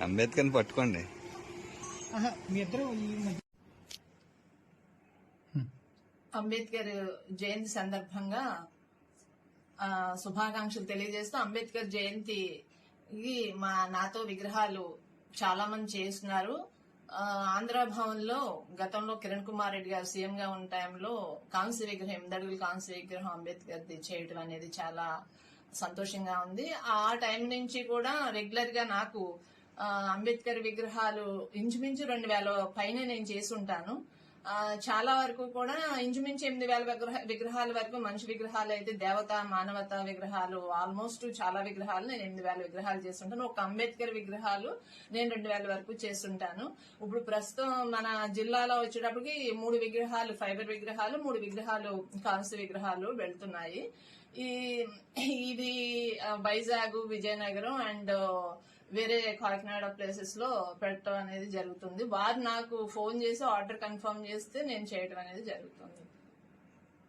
అంబేద్కర్ని పట్టుకోండి. అంబేద్కర్ జయంతి సందర్భంగా ఆ, శుభాకాంక్షలు తెలియజేస్తూ అంబేద్కర్ జయంతికి మా నాతో విగ్రహాలు చాలా మంది చేస్తున్నారు. ఆ, ఆంధ్ర భవన్లో గతంలో కిరణ్ కుమార్ రెడ్డి గారు సీఎం గా ఉన్న టైంలో కాంస్య విగ్రహం ఎనిమిది అడుగుల కాంస్య విగ్రహం అంబేద్కర్ చేయటం అనేది చాలా సంతోషంగా ఉంది. ఆ టైం నుంచి కూడా రెగ్యులర్గా నాకు అంబేద్కర్ విగ్రహాలు ఇంచుమించు రెండు వేల పైన నేను చేసి ఉంటాను చాలా వరకు కూడా ఇంచుమించు ఎనిమిది వేల విగ్రహ- విగ్రహాల వరకు మనిషి విగ్రహాలు అయితే దేవత మానవత విగ్రహాలు ఆల్మోస్ట్ చాలా విగ్రహాలు నేను ఎనిమిది వేల విగ్రహాలు చేస్తుంటాను ఒక అంబేద్కర్ విగ్రహాలు నేను రెండు వేల వరకు చేస్తుంటాను ఇప్పుడు ప్రస్తుతం మన జిల్లాలో వచ్చేటప్పటికి మూడు విగ్రహాలు ఫైబర్ విగ్రహాలు మూడు విగ్రహాలు కాంస్య విగ్రహాలు వెళ్తున్నాయి. ఈ ఇది వైజాగ్ విజయనగరం అండ్ వేరే కాకినాడ ప్లేసెస్లో పెట్టడం అనేది జరుగుతుంది. వారు నాకు ఫోన్ చేసి ఆర్డర్ కన్ఫర్మ్ చేస్తే నేను చేయడం అనేది జరుగుతుంది.